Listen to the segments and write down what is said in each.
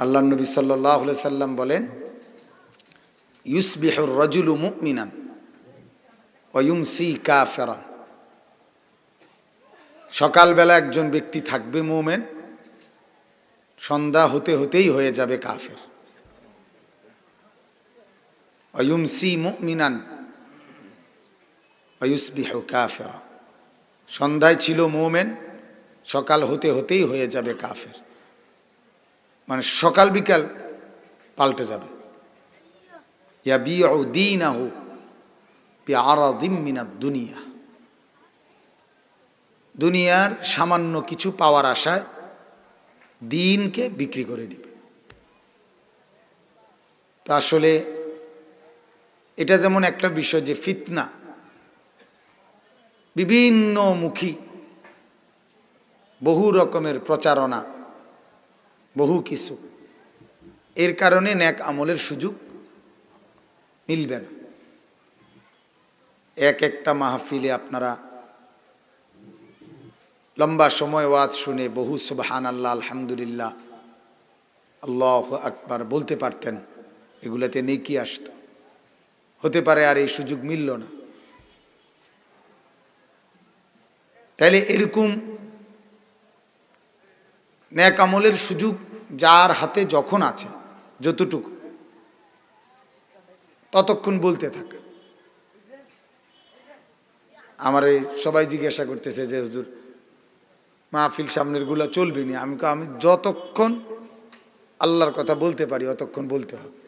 আল্লাহ নবী সাল্লাহ সাল্লাম বলেন ইউসবিহুর রজুলু মুমিনান ওয়ুমসি কাফেরান. সকালবেলা একজন ব্যক্তি থাকবে মোমেন, সন্ধ্যা হতে হতেই হয়ে যাবে কাফের। অয়ুম অয়ুমসি মুমিনান অয়ুসবিহ কাফেরা সন্ধ্যায় ছিল মোমেন, সকাল হতে হতেই হয়ে যাবে কাফের। মানে সকাল বিকাল পাল্টে যাবে। ইয়া মিনাদ দুনিয়া। দুনিয়ার সামান্য কিছু পাওয়ার আশায় দিনকে বিক্রি করে দিবে। তা আসলে এটা যেমন একটা বিষয় যে ফিতনা, বিভিন্ন মুখী বহু রকমের প্রচারণা বহু কিছু। এর কারণে ন্যাক আমলের সুযোগ মিলবে না। এক একটা মাহফিলে আপনারা লম্বা সময় ওয়াজ শুনে বহু সুবহান আল্লাহ আলহামদুলিল্লাহ, আল্লাহ আকবার বলতে পারতেন, এগুলাতে নেকি আসত। হতে পারে আর এই সুযোগ মিলল না। তাইলে এরকম ন্যাক আমলের সুযোগ যার হাতে যখন আছে, যতটুকু, ততক্ষণ বলতে থাকে। আমার এই সবাই জিজ্ঞাসা করতেছে যে, হুজুর, মাহফিল সামনেরগুলা চলবে না? আমি আমি যতক্ষণ আল্লাহর কথা বলতে পারি, অতক্ষণ বলতে হবে।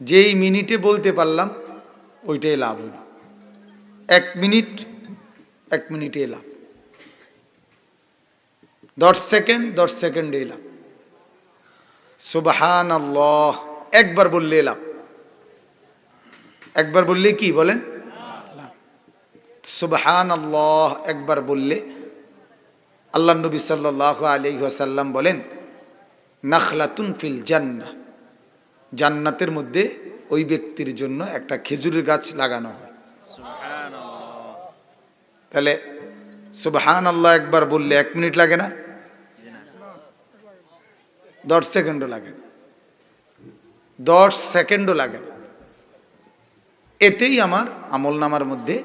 যেই মিনিটে বলতে পারলাম, ওইটাই লাভ হইল এক মিনিট, এক মিনিটে লাভ। দশ সেকেন্ড, দশ সেকেন্ডে লাভ। সুবাহান আল্লাহ একবার বললে লাভ। একবার বললে কি বলেন? সুবহান আল্লাহ একবার বললে। আল্লাহ নবী সাল্লাহ আলী সাল্লাম বলেন নাখলাতুন ফিল জান্না জান্নাতের মধ্যে ওই ব্যক্তির জন্য একটা খেজুরের গাছ লাগানো হয়। তাহলে সুবহান আল্লাহ একবার বললে এক মিনিট লাগে না? দশ সেকেন্ডও লাগে দশ সেকেন্ডও লাগে এতেই আমার আমল নামার মধ্যে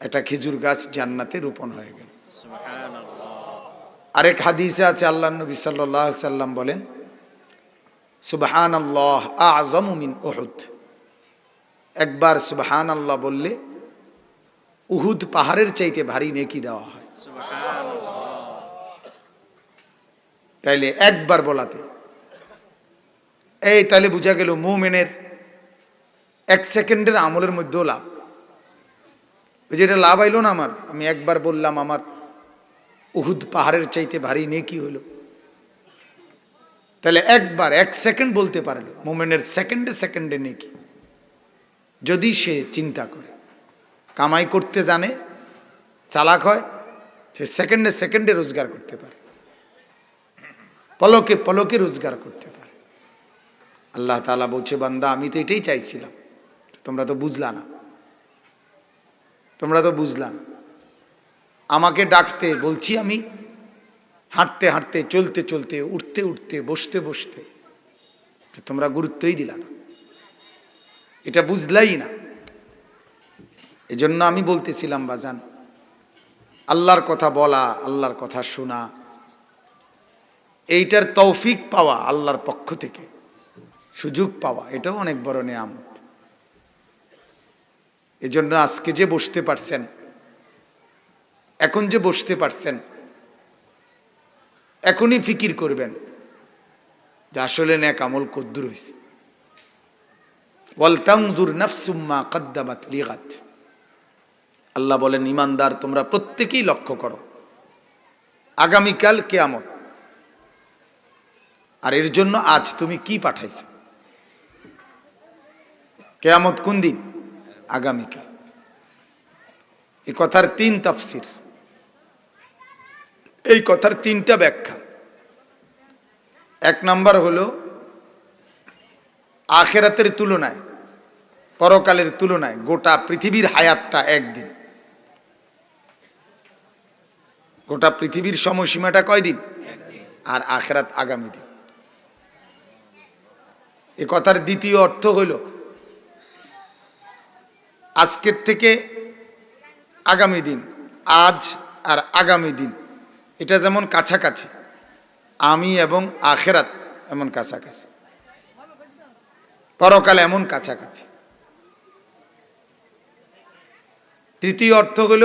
একটা খেজুর গাছ জান্নাতে রোপণ হয়ে গেল। আরেক হাদিসে আছে আল্লাহ নবী সাল্লাহ সাল্লাম বলেন সুবাহান আল্লাহ আজম আজমিন ওহুদ একবার সুবহান আল্লাহ বললে উহুদ পাহাড়ের চাইতে ভারী নেকি দেওয়া হয়। তাইলে একবার বলাতে। এই তাহলে বোঝা গেল মুমেনের এক সেকেন্ডের আমলের মধ্যেও লাভ। ওই যেটা লাভ আইলো না আমার? আমি একবার বললাম আমার উহুদ পাহাড়ের চাইতে ভারী নেকি হলো তাহলে একবার, এক সেকেন্ড বলতে পারল মোমেন্টের সেকেন্ডে সেকেন্ডে নেকি। যদি সে চিন্তা করে, কামাই করতে জানে, চালাক হয়, সে সেকেন্ডে সেকেন্ডে রোজগার করতে পারে। পলকে পলকে রোজগার করতে পারে। আল্লাহ তালা বলছে, বান্দা, আমি তো এটাই চাইছিলাম। তোমরা তো বুঝলা না। তোমরা তো বুঝলা না। আমাকে ডাকতে, বলছি আমি, হাঁটতে হাঁটতে, চলতে চলতে, উঠতে উঠতে, বসতে বসতে তোমরা গুরুত্বই দিলা না। এটা বুঝলাই না। এজন্য আমি বলতেছিলাম, বাজান, আল্লাহর কথা বলা, আল্লাহর কথা শোনা এইটার তৌফিক পাওয়া আল্লাহর পক্ষ থেকে, সুযোগ পাওয়া, এটাও অনেক বড় নেয়ামত। এজন্য আজকে যে বসতে পারছেন, এখন যে বসতে পারছেন, এখনই ফিকির করবেন যে আসলে ন্যাক আমল কদ্দুর হয়েছে ওয়ালতাংজুর নাফসুম্মা কদ্দামাত লিগাত। আল্লাহ বলেন, ইমানদার, তোমরা প্রত্যেকেই লক্ষ্য করো, আগামীকাল কেয়ামত আর এর জন্য আজ তুমি কি পাঠাইছ? কেয়ামত কোন দিন? আগামীকাল। এই কথার তিন তাফসির। এই কথার তিনটা ব্যাখ্যা। এক নাম্বার হলো, আখেরাতের তুলনায়, পরকালের তুলনায় গোটা পৃথিবীর হায়াতটা একদিন। গোটা পৃথিবীর সময়সীমাটা কয়দিন? আর আখেরাত আগামী দিন। এ কথার দ্বিতীয় অর্থ হইল, আজকের থেকে আগামী দিন, আজ আর আগামী দিন, এটা যেমন কাছাকাছি, আমি এবং আখেরাত এমন কাছাকাছি। পরকাল এমন কাছাকাছি। তৃতীয় অর্থ হল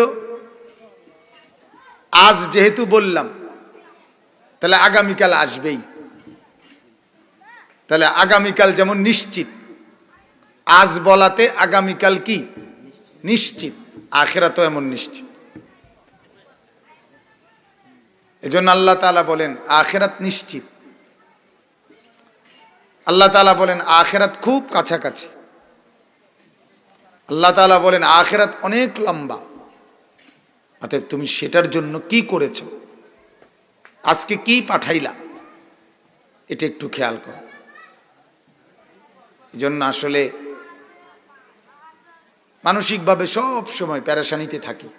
আজ যেহেতু বললাম, তাহলে আগামীকাল আসবেই। তাহলে আগামীকাল যেমন নিশ্চিত। আজ বলাতে আগামীকাল কি? নিশ্চিত। আখেরা তো এমন নিশ্চিত। এজন্য আল্লাহ তাআলা বলেন, আখেরাত নিশ্চিত। আল্লাহ তাআলা বলেন, আখেরাত খুব কাছাকাছি। আল্লাহ তাআলা বলেন, আখেরাত অনেক লম্বা। অতএব তুমি সেটার জন্য কি করেছ? আজকে কি পাঠাইলা? এটা একটু খেয়াল করো। জন্য আসলে মানসিকভাবে সব সময় প্যারাসানিতে থাকি,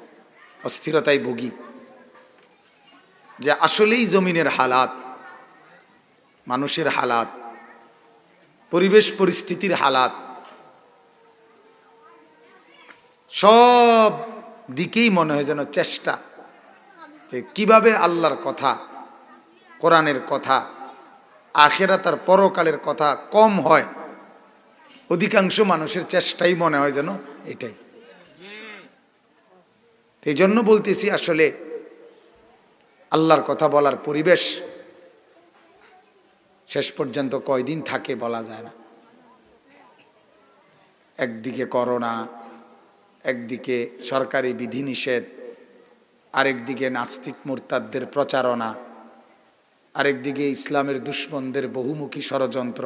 অস্থিরতায় ভুগি, যে আসলেই জমিনের হালাত, মানুষের হালাত, পরিবেশ পরিস্থিতির হালাত, সব দিকেই মনে হয় যেন চেষ্টা যে কীভাবে আল্লাহর কথা, কোরআনের কথা, আখেরাত তার পরকালের কথা কম হয়। অধিকাংশ মানুষের চেষ্টাই মনে হয় যেন এটাই। এই জন্য বলতেছি আসলে আল্লাহর কথা বলার পরিবেশ শেষ পর্যন্ত কয়দিন থাকে বলা যায় না। একদিকে করোনা, একদিকে সরকারি বিধিনিষেধ, আরেকদিকে নাস্তিক মোরতাদদের প্রচারণা, আরেকদিকে ইসলামের দুশ্মনদের বহুমুখী ষড়যন্ত্র।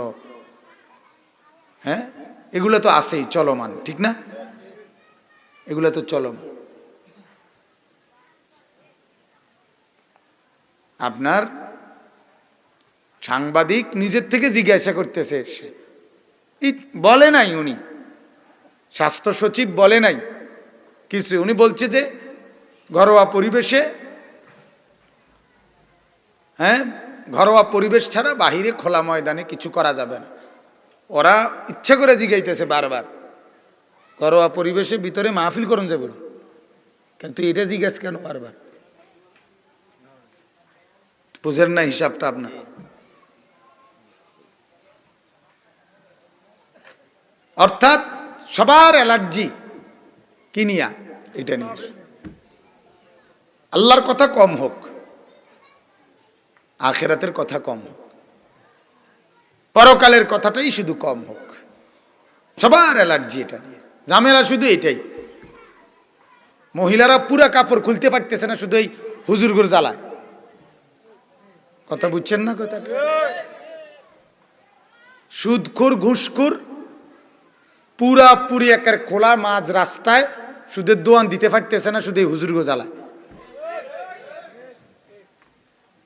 হ্যাঁ? এগুলো তো আছেই, চলমান, ঠিক না? এগুলো তো চলমান। আপনার সাংবাদিক নিজের থেকে জিজ্ঞাসা করতেছে, সে। বলে নাই উনি। স্বাস্থ্য সচিব বলে নাই। কিছু, উনি বলছে যে, ঘরোয়া পরিবেশে হ্যাঁ? ঘরোয়া পরিবেশ ছাড়া বাহিরে খোলা ময়দানে কিছু করা যাবে না। ওরা ইচ্ছা করে জিগাইতেছে বারবার। ঘরোয়া পরিবেশে ভিতরে মাহফিল করুন যাবে কিন্তু এটা জিজ্ঞেস কেন বারবার? বুঝেন না হিসাবটা আপনার। অর্থাৎ সবার অ্যালার্জি কিনিয়া এটা নিয়ে আল্লাহর কথা কম হোক, আখেরাতের কথা কম হোক। পরকালের কথাটাই শুধু কম হোক। সবার অ্যালার্জি এটা নিয়ে। ঝামেলা শুধু এটাই। মহিলারা পুরা কাপড় খুলতে পারতেছে না শুধু এই হুজুরগুর জ্বালায়। কথা বুঝছেন না কথাটা? সুদখোর, ঘুষখোর, পুরা পুরি একের খোলা মাঝ রাস্তায় সুদের দোয়ান দিতে পারতেছে না শুধু এই হুজুরগো জ্বালায়।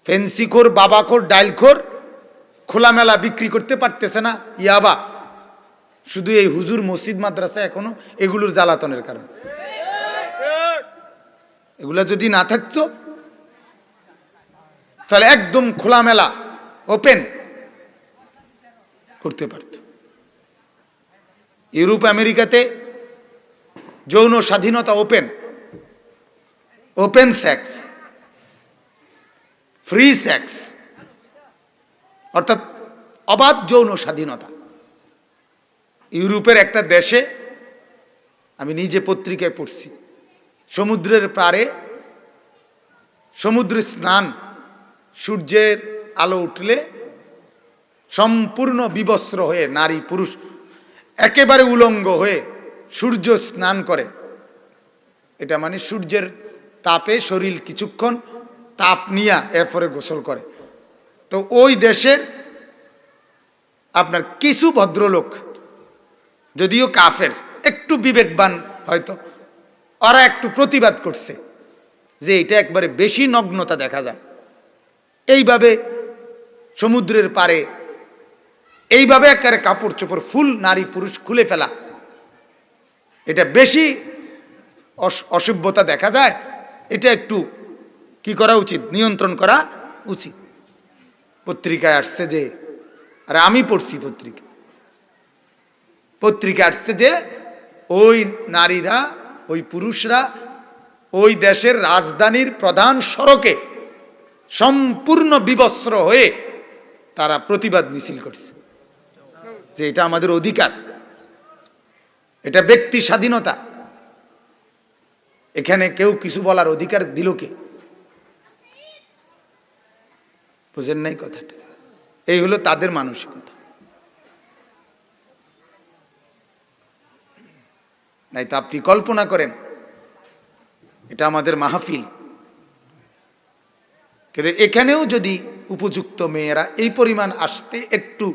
ফেন্সিখোর, বাবাখোর, ডাইলখোর খোলামেলা বিক্রি করতে পারতেছে না। ইয়াবা। শুধু এই হুজুর মসজিদ, মাদ্রাসা এখনও এগুলোর জ্বালাতনের কারণে। এগুলা যদি না থাকতো, তাহলে একদম খোলামেলা, ওপেন করতে পারত। ইউরোপ, আমেরিকাতে যৌন স্বাধীনতা open. Open sex. Free sex. অর্থাৎ অবাধ যৌন স্বাধীনতা। ইউরোপের একটা দেশে আমি নিজে পত্রিকায় পড়ছি। সমুদ্রের পারে সমুদ্রে স্নান, সূর্যের আলো উঠলে সম্পূর্ণ বিবস্ত্র হয়ে নারী, পুরুষ একেবারে উলঙ্গ হয়ে সূর্য স্নান করে। এটা মানে সূর্যের তাপে শরীর কিছুক্ষণ তাপ নিয়া এরপরে গোসল করে। তো ওই দেশের আপনার কিছু ভদ্রলোক, যদিও কাফের, একটু বিবেকবান হয়তো, ওরা একটু প্রতিবাদ করছে যে এটা একবারে বেশি নগ্নতা দেখা যায়। এইভাবে সমুদ্রের পারে এইভাবে একবারে কাপড় চোপড় ফুল নারী পুরুষ খুলে ফেলা, এটা বেশি অস- অসভ্যতা দেখা যায়, এটা একটু কি করা উচিত? নিয়ন্ত্রণ করা উচিত। পত্রিকায় আসছে যে, আর আমি পড়ছি পত্রিকা। পত্রিকা আসছে যে, ওই নারীরা, ওই পুরুষরা, ওই দেশের রাজধানীর প্রধান সড়কে সম্পূর্ণ বিবস্ত্র হয়ে তারা প্রতিবাদ মিছিল করছে। যে এটা আমাদের অধিকার। এটা ব্যক্তি স্বাধীনতা। এখানে কেউ কিছু বলার অধিকার দিল কে? বুঝেন নাই কথাটা। এই হলো তাদের মানসিকতা। নাই তো আপনি কল্পনা করেন, এটা আমাদের মাহফিল। কিন্তু এখানেও যদি উপযুক্ত মেয়েরা এই পরিমাণ আসতে একটু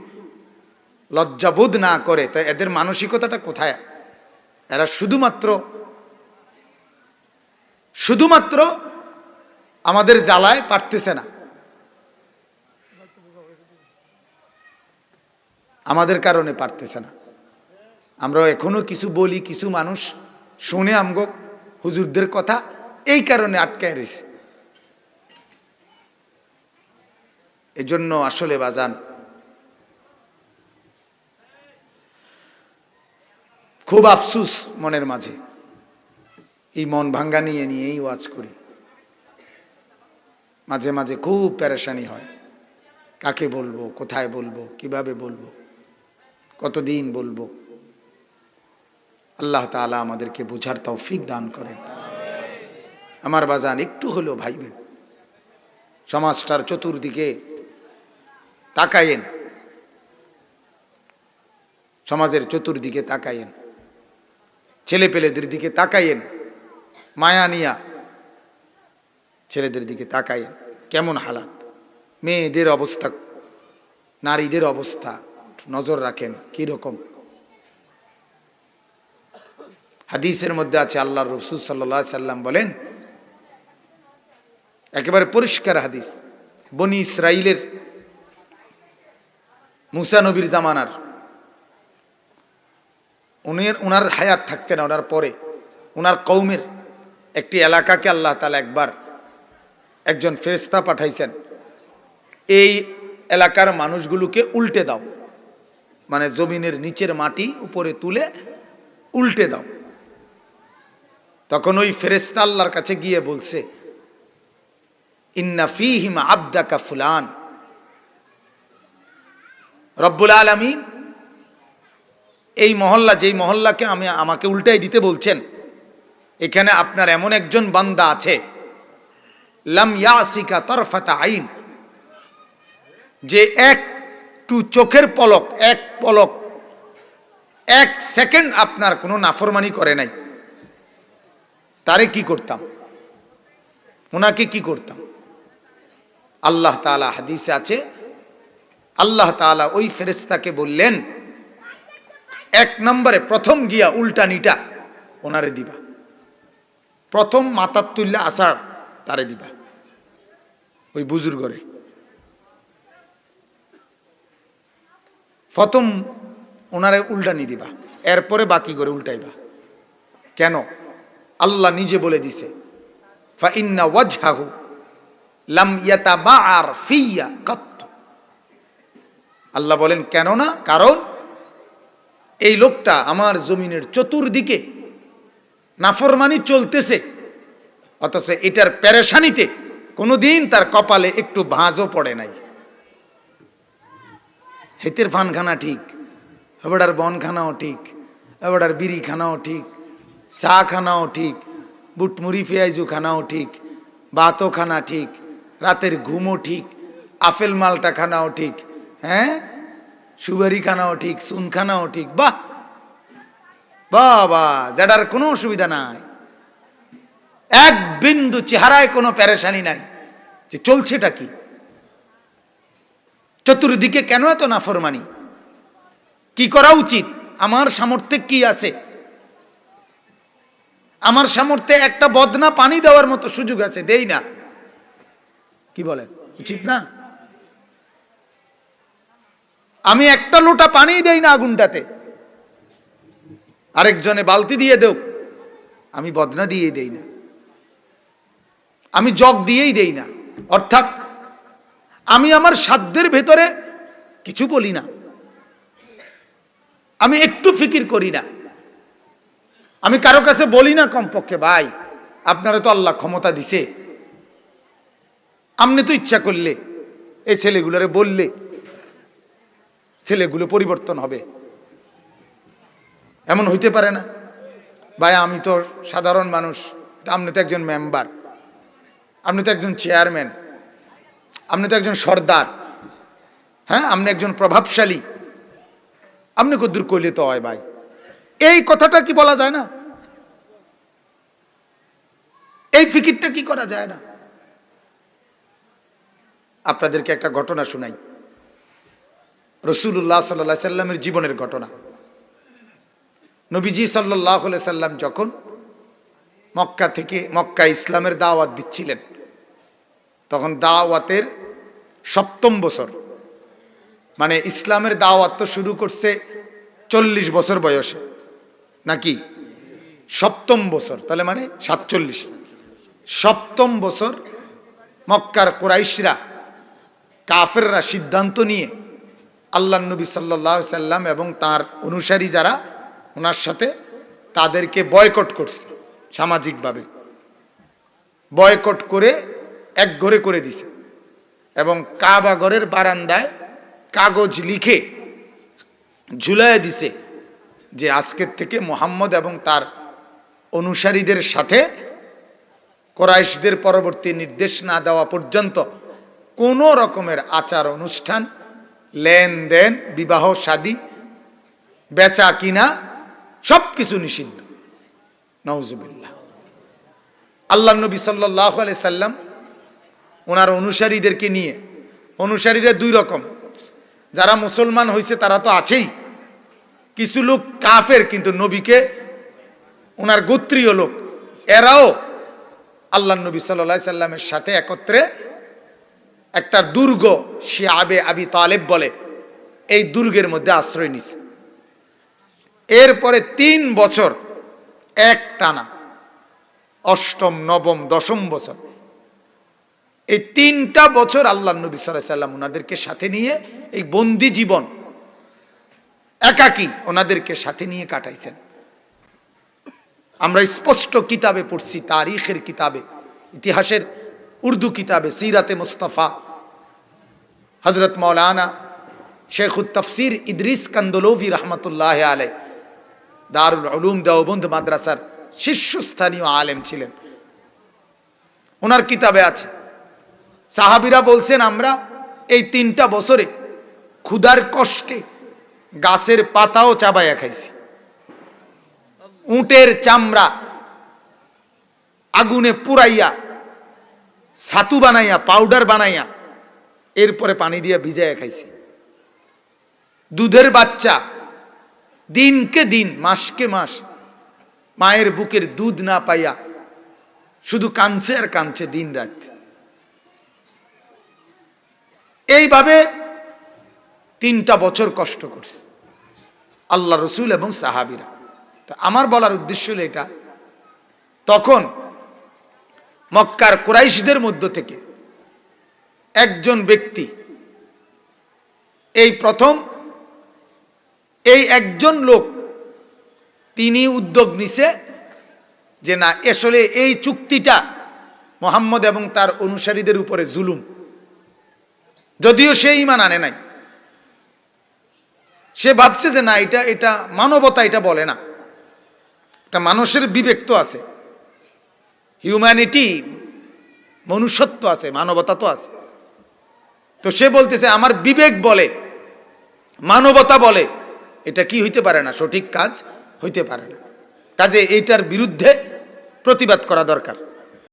লজ্জাবোধ না করে, তা এদের মানসিকতাটা কোথায়? এরা শুধুমাত্র শুধুমাত্র আমাদের জ্বালায় পারতেছে না। আমাদের কারণে পারতেছে না। আমরা এখনও কিছু বলি, কিছু মানুষ শুনে আমগো হুজুরদের কথা এই কারণে আটকায় রয়েছে। এজন্য আসলে বাজান, খুব আফসুস মনের মাঝে এই মন ভাঙ্গা নিয়ে নিয়েই ওয়াজ করি। মাঝে মাঝে খুব প্যারেশানি হয়। কাকে বলব, কোথায় বলব, কীভাবে বলব? কতদিন বলব? আল্লাহ তাআলা আমাদেরকে বুঝার তৌফিক দান করেন। আমার বাজান একটু হলেও ভাইবেন। সমাজটার চতুর্দিকে তাকায়েন। সমাজের চতুর্দিকে তাকায়েন। ছেলে পেলেদের দিকে তাকায়েন। মায়া নিয়া ছেলেদের দিকে তাকায়েন। কেমন হালাত? মেয়েদের অবস্থা, নারীদের অবস্থা নজর রাখেন, কি রকম? হাদিসের মধ্যে আছে আল্লাহ রসুল সাল্লাহ সাল্লাম বলেন, একেবারে পরিষ্কার হাদিস, বনি ইসরাইলের মুসা নবীর জামানার। উনের উনার হায়াত থাকতে না ওনার পরে, উনার কৌমের একটি এলাকাকে আল্লাহ তালা একবার একজন ফেরেস্তা পাঠাইছেন, এই এলাকার মানুষগুলোকে উল্টে দাও। মানে জমিনের নিচের মাটি উপরে তুলে উল্টে দাও। তখন ওই ফেরেস্তা আল্লাহর কাছে গিয়ে বলছে, ইন্না ফিহিম আবদাকা ফুলান। রব্বুল আলমিন এই মহল্লা, যেই মহল্লাকে আমি, আমাকে উল্টাই দিতে বলছেন, এখানে আপনার এমন একজন বান্দা আছে, লাম ইয়াসিকা তরফাতা আইন, যে একটু চোখের পলক, এক পলক। এক সেকেন্ড আপনার কোনো নাফরমানি করে নাই। তারে কি করতাম? ওনাকে কি করতাম? আল্লাহ তাআলা হাদিসে আছে, আল্লাহ তাআলা ওই ফেরেস্তাকে বললেন, এক নম্বরে প্রথম গিয়া উল্টা নিটা ওনারে দিবা। প্রথম মাতার তুল্লা আসার তারে দিবা। ওই বুজুর্গরে। প্রথম ওনারে উল্টানি দিবা, এরপরে বাকি করে উল্টাইবা। কেন? আল্লাহ নিজে বলে দিছে, ফা ইন্না ওয়াজহাহু লাম ফিয়া আল্লাহ বলেন, কেন না? কারণ এই লোকটা আমার জমিনের চতুর্দিকে নাফরমানি চলতেছে, অথচ এটার প্যারেশানিতে কোনোদিন তার কপালে একটু ভাঁজও পড়ে নাই। হেতের ফানখানা ঠিক এবার বনখানাও ঠিক এবার বিড়ি খানাও ঠিক, চা খানাও ঠিক, বুটমুড়ি, পেঁয়াজু খানাও ঠিক, বাতও খানা ঠিক, রাতের ঘুমও ঠিক, আপেল মালটা খানাও ঠিক হ্যাঁ? সুবারি খানাও ঠিক সুন খানাও ঠিক, বাহ! বাবা, যাটার কোনো অসুবিধা নাই। এক বিন্দু চেহারায় কোনো প্যারেশানি নাই। যে চলছেটা কি? চতুর্দিকে কেন এত নাফরমানি? কি করা উচিত? আমার সামর্থ্যে কি আছে? আমার সামর্থ্যে একটা বদনা পানি দেওয়ার মতো সুযোগ আছে, দেই না। কি বলেন? উচিত না? আমি একটা লোটা পানি দেই না আগুনটাতে। আরেকজনে বালতি দিয়ে দেও আমি বদনা দিয়েই দেই না। আমি জগ দিয়েই দেই না। অর্থাৎ আমি আমার সাধ্যের ভেতরে কিছু বলি না। আমি একটু ফিকির করি না। আমি কারও কাছে বলি না কমপক্ষে, ভাই, আপনারা তো আল্লাহ ক্ষমতা দিছে। আপনি তো ইচ্ছা করলে এই ছেলেগুলোরে বললে ছেলেগুলো পরিবর্তন হবে। এমন হইতে পারে না, ভাই, আমি তো সাধারণ মানুষ, আপনি তো একজন মেম্বার, আপনি তো একজন চেয়ারম্যান আপনি তো একজন সর্দার। হ্যাঁ আপনি একজন প্রভাবশালী। আপনি কদ্দুর কইলে তো হয় ভাই। এই কথাটা কি বলা যায় না? এই ফিকিরটা কি করা যায় না? আপনাদেরকে একটা ঘটনা শুনাই। রসুল্লাহ সাল্লা সাল্লামের জীবনের ঘটনা। নবীজি সাল্লাহ সাল্লাম যখন মক্কা থেকে মক্কা ইসলামের দাওয়াত দিচ্ছিলেন তখন দাওয়াতের সপ্তম বছর। মানে ইসলামের দাওয়াত তো শুরু করছে চল্লিশ বছর বয়সে। নাকি? সপ্তম বছর, তাহলে মানে সাতচল্লিশ। সপ্তম বছর মক্কার কোরাইশরা, কাফেররা সিদ্ধান্ত নিয়ে আল্লাহ নবী সাল্লাহ সাল্লাম এবং তার অনুসারী যারা, ওনার সাথে তাদেরকে বয়কট করছে সামাজিকভাবে। বয়কট করে এক ঘরে করে দিছে। এবং কাবা ঘরের বারান্দায় কাগজ লিখে ঝুলাইয়া দিছে যে আজকের থেকে মোহাম্মদ এবং তার অনুসারীদের সাথে কোরাইশদের পরবর্তী নির্দেশ না দেওয়া পর্যন্ত কোনো রকমের আচার অনুষ্ঠান, লেনদেন, বিবাহ, শাদী, বেচা কিনা সব কিছু নিষিদ্ধ। নওজুবিল্লাহ আল্লাহ নবী সাল্লাহ সাল্লাম ওনার অনুসারীদেরকে নিয়ে। অনুসারীরা দুই রকম। যারা মুসলমান হয়েছে তারা তো আছেই। কিছু লোক কাফের, কিন্তু নবীকে ওনার গোত্রীয় লোক। এরাও আল্লাহ নবী সাল্লা সাল্লামের সাথে একত্রে একটা দুর্গ সে আবে আবি তালেব বলে, এই দুর্গের মধ্যে আশ্রয় নিছে। এরপরে তিন বছর এক টানা অষ্টম, নবম, দশম বছর এই তিনটা বছর আল্লাহ নবী সাল্লাম ওনাদেরকে সাথে নিয়ে এই বন্দি জীবন একাকি ওনাদেরকে সাথে নিয়ে কাটাইছেন। আমরা স্পষ্ট কিতাবে পড়ছি, তারিখের কিতাবে, ইতিহাসের উর্দু কিতাবে, সিরাতে মুস্তফা হজরত মৌলানা শেখুল তফসির ইদ্রিস কান্দলোভি রহমতুল্লাহ আলাই দারুল উলুম দেওবন্দ মাদ্রাসার শীর্ষস্থানীয় আলেম ছিলেন। ওনার কিতাবে আছে সাহাবিরা বলছেন, আমরা এই তিনটা বছরে ক্ষুধার কষ্টে গাছের পাতাও চাবাইয়া খাইছি। উটের চামড়া আগুনে পুরাইয়া ছাতু বানাইয়া, পাউডার বানাইয়া এরপরে পানি দিয়ে ভিজাইয়া খাইছি। দুধের বাচ্চা দিনকে দিন, মাসকে মাস মায়ের বুকের দুধ না পাইয়া শুধু কাঁদছে আর কাঁদছে দিন রাত এইভাবে তিনটা বছর কষ্ট করছে। আল্লাহ রসুল এবং সাহাবিরা। তো আমার বলার উদ্দেশ্য হলো এটা। তখন মক্কার কুরাইশদের মধ্য থেকে একজন ব্যক্তি এই প্রথম এই একজন লোক তিনি উদ্যোগ নিছে যে না, আসলে এই চুক্তিটা মোহাম্মদ এবং তার অনুসারীদের উপরে জুলুম। যদিও সে ইমান আনে নাই। সে ভাবছে যে না, এটা এটা মানবতা, এটা বলে না। এটা মানুষের বিবেক তো আছে। হিউম্যানিটি মনুষ্যত্ব আছে, মানবতা তো আছে। তো সে বলতেছে, আমার বিবেক বলে, মানবতা বলে, এটা কি হইতে পারে না? সঠিক কাজ হইতে পারে না। কাজে এইটার বিরুদ্ধে প্রতিবাদ করা দরকার।